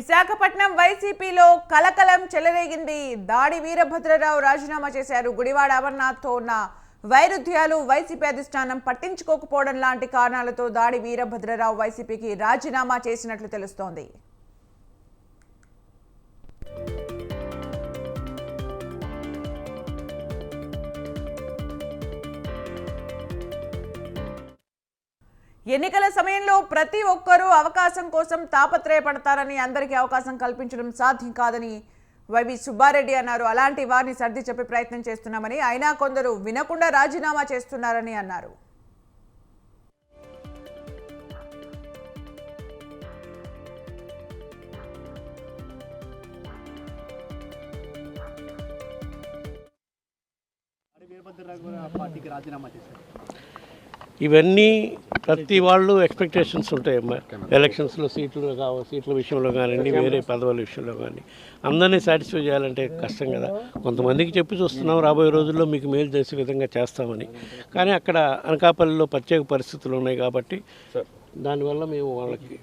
విశాఖపట్నం వైసీపీలో కలకలం చెలరేగింది. దాడి వీరభద్రరావు రాజీనామా చేశారు. గుడివాడ అమర్నాథ్తో ఉన్న వైరుధ్యాలు వైసీపీ అధిష్టానం పట్టించుకోకపోవడం లాంటి కారణాలతో దాడి వీరభద్రరావు వైసీపీకి రాజీనామా చేసినట్లు తెలుస్తోంది. ఎన్నికల సమయంలో ప్రతి ఒక్కరూ అవకాశం కోసం తాపత్రయపడతారని అందరికీ అవకాశం కల్పించడం సాధ్యం కాదని వైవి సుబ్బారెడ్డి అన్నారు. అలాంటి వారిని సర్ది చెప్పే ప్రయత్నం చేస్తున్నామని అయినా కొందరు వినకుండా రాజీనామా చేస్తున్నారని అన్నారు. పార్టీకి రాజీనామా చేశారు. ఇవన్నీ ప్రతి వాళ్ళు ఎక్స్పెక్టేషన్స్ ఉంటాయమ్మా ఎలక్షన్స్లో సీట్లు కావ సీట్ల విషయంలో కానివ్వండి వేరే పదవుల విషయంలో కానీ. అందరినీ సాటిస్ఫై చేయాలంటే కష్టం కదా. కొంతమందికి చెప్పి చూస్తున్నాం రాబోయే రోజుల్లో మీకు మేలు చేసే విధంగా చేస్తామని. కానీ అక్కడ అనకాపల్లిలో ప్రత్యేక పరిస్థితులు ఉన్నాయి కాబట్టి దానివల్ల మేము వాళ్ళకి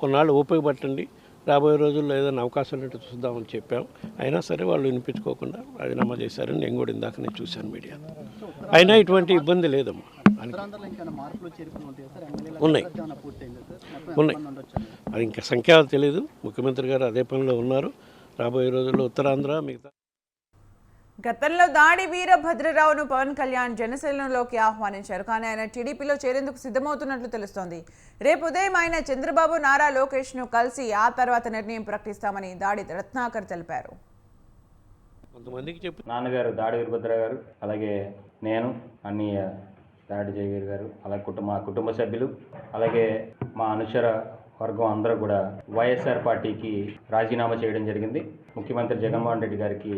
కొన్నాళ్ళు ఉపయోగపట్టండి రాబోయే రోజుల్లో ఏదైనా అవకాశం ఉంటే చూద్దామని చెప్పాం. అయినా సరే వాళ్ళు వినిపించుకోకుండా రాజీనామా చేశారని నేను కూడా ఇందాక నేను చూశాను మీడియా అయినా ఇటువంటి ఇబ్బంది లేదమ్మా. ఉన్నాయి. ఉన్నాయి. అది ఇంకా సంఖ్య తెలియదు ముఖ్యమంత్రి గారు అదే పనిలో ఉన్నారు. రాబోయే రోజుల్లో ఉత్తరాంధ్ర మిగతా గతంలో దాడి వీరభద్రరావును పవన్ కళ్యాణ్ జనసేనలోకి ఆహ్వానించారు. కానీ ఆయన టీడీపీలో చేరేందుకు సిద్ధమవుతున్నట్లు తెలుస్తోంది. రేపు ఉదయం ఆయన చంద్రబాబు నారా లోకేష్ను కలిసి ఆ తర్వాత నిర్ణయం ప్రకటిస్తామని దాడి రత్నాకర్ తెలిపారు. కొంతమందికి చెప్పి. నాన్నగారు దాడి వీరభద్ర గారు అలాగే నేను అన్నయ్య దాడి జయవీర్ గారు అలాగే కుటుంబ మా కుటుంబ సభ్యులు అలాగే మా అనుచర వర్గం అందరూ కూడా వైఎస్ఆర్ పార్టీకి రాజీనామా చేయడం జరిగింది. ముఖ్యమంత్రి జగన్మోహన్ రెడ్డి గారికి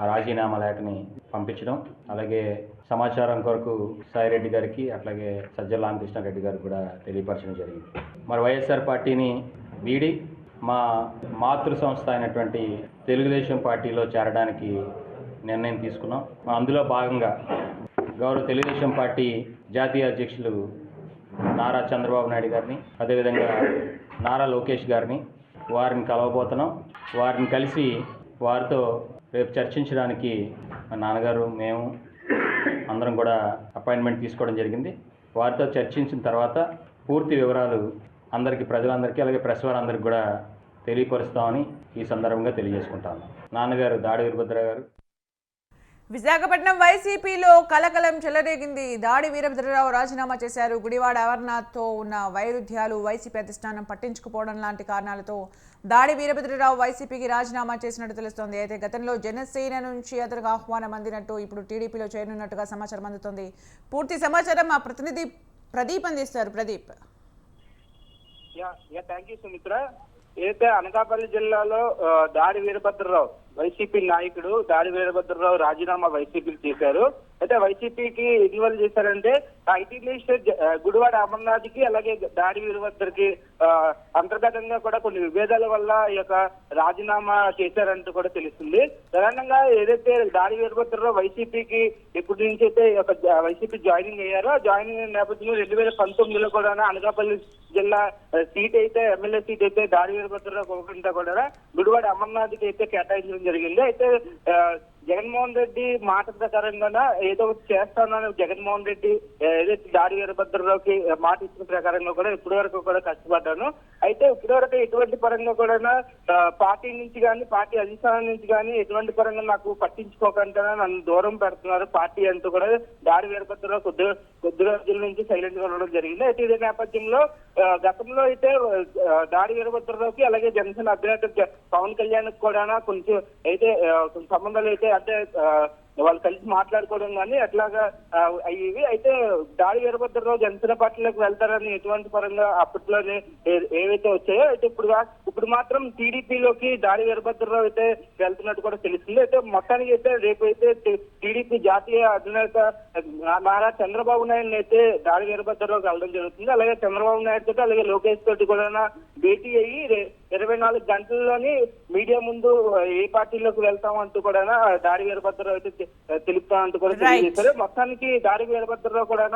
ఆ రాజీనామా లేఖని పంపించడం అలాగే సమాచారం కొరకు సాయిరెడ్డి గారికి అట్లాగే సజ్జల రామకృష్ణారెడ్డి గారికి కూడా తెలియపరచడం జరిగింది. మరి వైఎస్ఆర్ పార్టీని వీడి మా మాతృ సంస్థ అయినటువంటి తెలుగుదేశం పార్టీలో చేరడానికి నిర్ణయం తీసుకున్నాం. అందులో భాగంగా గౌరవ తెలుగుదేశం పార్టీ జాతీయ అధ్యక్షులు నారా చంద్రబాబు నాయుడు గారిని అదేవిధంగా నారా లోకేష్ గారిని వారిని కలవబోతున్నాం. వారిని కలిసి వారితో రేపు చర్చించడానికి మా నాన్నగారు మేము అందరం కూడా అపాయింట్మెంట్ తీసుకోవడం జరిగింది. వారితో చర్చించిన తర్వాత పూర్తి వివరాలు అందరికీ ప్రజలందరికీ అలాగే ప్రెస్ వారందరికీ కూడా తెలియపరుస్తామని ఈ సందర్భంగా తెలియజేసుకుంటాను. నాన్నగారు దాడి వీరభద్ర గారు. విశాఖపట్నం వైసీపీలో కలకలం చెలరేగింది. దాడి వీరభద్రరావు రాజీనామా చేశారు. గుడివాడ అమర్నాథ్తో ఉన్న వైరుధ్యాలు వైసీపీ అధిష్టానం పట్టించుకుపోవడం లాంటి కారణాలతో దాడి వీరభద్రరావు వైసీపీకి రాజీనామా చేసినట్టు తెలుస్తోంది. అయితే గతంలో జనసేన నుంచి అతనికి ఆహ్వానం అందినట్టు ఇప్పుడు టీడీపీలో చేరనున్నట్టుగా సమాచారం అందుతోంది. పూర్తి సమాచారం మా ప్రతినిధి ప్రదీప్ అందిస్తారు. ప్రదీప్. అయితే అనకాపల్లి జిల్లాలో దాడి వీరభద్రరావు వైసీపీ నాయకుడు దాడి వీరభద్రరావు రాజీనామా వైసీపీకి చేశారు. అయితే వైసీపీకి ఇన్వాల్వ్ చేశారంటే ఐటీ మినిస్టర్ గుడివాడ అమర్నాథ్కి అలాగే దాడి వీరభద్రకి అంతర్గతంగా కూడా కొన్ని విభేదాల వల్ల ఈ యొక్క రాజీనామా చేశారంటూ కూడా తెలుస్తుంది. ప్రధానంగా ఏదైతే దాడి వీరభద్రరావు వైసీపీకి ఎప్పటి నుంచి అయితే ఈ యొక్క వైసీపీ జాయినింగ్ అయ్యారో జాయినింగ్ అయిన నేపథ్యంలో రెండు వేల పంతొమ్మిదిలో కూడా అనకాపల్లి జిల్లా సీట్ అయితే ఎమ్మెల్యే సీట్ అయితే దాడి వీరభద్రరావు ఒకకుండా కూడా గుడివాడ అమర్నాథ్కి అయితే కేటాయించడం జరిగింది. అయితే జగన్మోహన్ రెడ్డి మాట ప్రకారంగా ఏదో ఒకటి చేస్తానని జగన్మోహన్ రెడ్డి ఏదైతే దాడి వీరభద్రరావుకి మాట ఇచ్చిన ప్రకారంగా కూడా ఇప్పటి వరకు కూడా కష్టపడ్డాను. అయితే ఇప్పటి వరకు ఎటువంటి పరంగా కూడా పార్టీ నుంచి కానీ పార్టీ అధిష్టానం నుంచి కానీ ఎటువంటి పరంగా నాకు పట్టించుకోకుండా నన్ను దూరం పెడుతున్నారు. పార్టీ అంటూ కూడా దాడి వీరభద్రరావు కొద్ది కొద్ది రోజుల నుంచి సైలెంట్గా ఉండడం జరిగింది. అయితే ఇదే నేపథ్యంలో గతంలో అయితే దాడి వీరభద్రరావుకి అలాగే జనసేన అభ్యర్థి పవన్ కళ్యాణ్ కూడా కొంచెం అయితే కొంచెం సంబంధాలు అయితే అంటే వాళ్ళు కలిసి మాట్లాడుకోవడం కానీ అట్లాగా అయ్యేవి అయితే దాడి వీరభద్రరావు జనసేన పార్టీలోకి వెళ్తారని ఎటువంటి పరంగా అప్పట్లోనే ఏవైతే వచ్చాయో అయితే ఇప్పుడు ఇప్పుడు మాత్రం టీడీపీలోకి దాడి వీరభద్రరావు అయితే వెళ్తున్నట్టు కూడా తెలుస్తుంది. అయితే మొత్తానికి అయితే రేపు అయితే టీడీపీ జాతీయ అధినేత నారా చంద్రబాబు నాయుడు అయితే దాడి వీరభద్రరావుకి వెళ్ళడం జరుగుతుంది. అలాగే చంద్రబాబు నాయుడు తోటి అలాగే లోకేష్ తోటి కూడా భేటీ అయ్యి రే- ఇరవై నాలుగు గంటల్లోని మీడియా ముందు ఏ పార్టీలోకి వెళ్తాం అంటూ కూడా దాడి వీరభద్రరావు అయితే తె- తెలుపుతా అంటూ కూడా. తెలియజేశారు. మొత్తానికి దాడి వీరభద్రరావు కూడా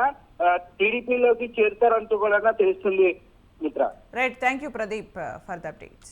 టీడీపీలోకి చేరుతారంటూ కూడా తెలుస్తుంది మిత్ర. Right thank you Pradeep for the updates